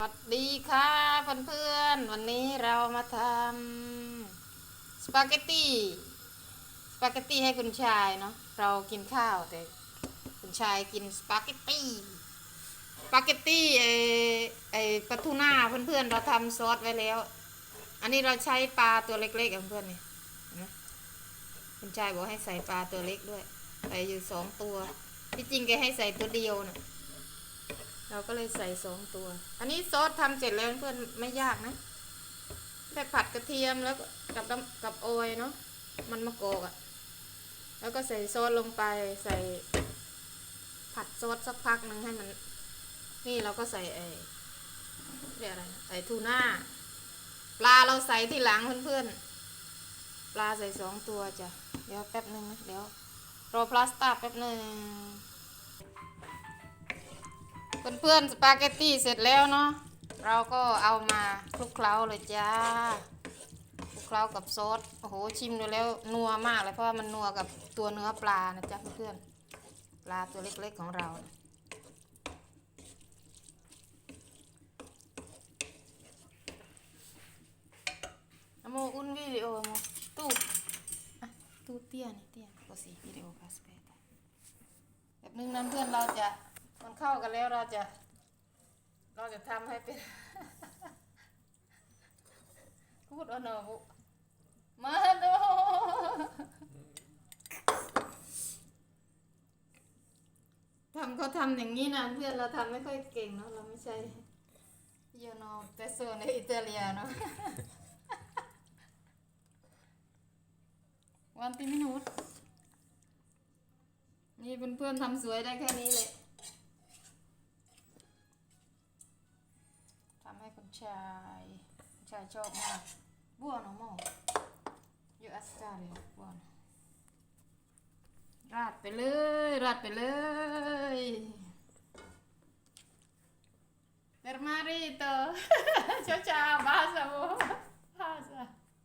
สวัสดีค่ะเพื่อนๆวันนี้เรามาทำสปาเกตตี้สปาเกตตี้ให้คุณชายเนาะเรากินข้าวแต่คุณชายกินสปาเกตตี้สปาเกตตี้ไอไอปลาทูน่าเพื่อนๆเราทำซอสไว้แล้ว อันนี้เราใช้ปลาตัวเล็กๆเพื่อนๆนี่นไหมคุณชายบอกให้ใส่ปลาตัวเล็กด้วยใส่อยู่สองตัวที่จริงแกให้ใส่ตัวเดียวน่ะ เราก็เลยใส่สองตัว อันนี้ซอสทำเสร็จแล้วเพื่อนไม่ยากนะแค่ผัดกระเทียมแล้วกับกับโอยเนาะมันมะกอกอะ่ะ แล้วก็ใส่ซอสลงไปใส่ ผัดซอสสักพักหนึ่งให้มัน นี่เราก็ใส่ไอ้เรียกอะไรใส่ทูน่าปลาเราใส่ที่หลังเพื่อนๆปลาใส่สองตัวจ้ะเดี๋ยวแป๊บหนึ่งนะเดี๋ยวรอพลาสต้าแป๊บหนึ่ง เพื่อนๆสปาเกตตี้เสร็จแล้วเนาะเราก็เอามาคลุกเคล้าเลยจ้าคลุกเคล้ากับซอสโอ้โหชิมดูแล้วนัวมากเลยเพราะว่ามันนัวกับตัวเนื้อปลานะจ๊ะเพื่อนๆปลาตัวเล็กๆของเรานะอะโมอุ่นวิดีโอโมตู้อ่ตู้เตี้ยนี่เตี้ยก็สิวิดีโอคาสเปตแบบนึงน้ำเพื่อนเราจะ เข้ากันแล้วเราจะเราจะทำให้เป็นพูดอาหน่อบุมาดูทำเขาทำอย่างนี้นะเพื่อนเราทำไม่ค่อยเก่งเนาะเราไม่ใช่เยโนเตโซในอิตาเลียเนาะ วันติมินุตนี่เพื่อนๆทำสวยได้แค่นี้เลย คุณชายคุณชายชอบมากบัวน้องโมเยอะอัสตาเลยบัวนราดไปเลย ราดไปเลย per marito ciao ciao bacio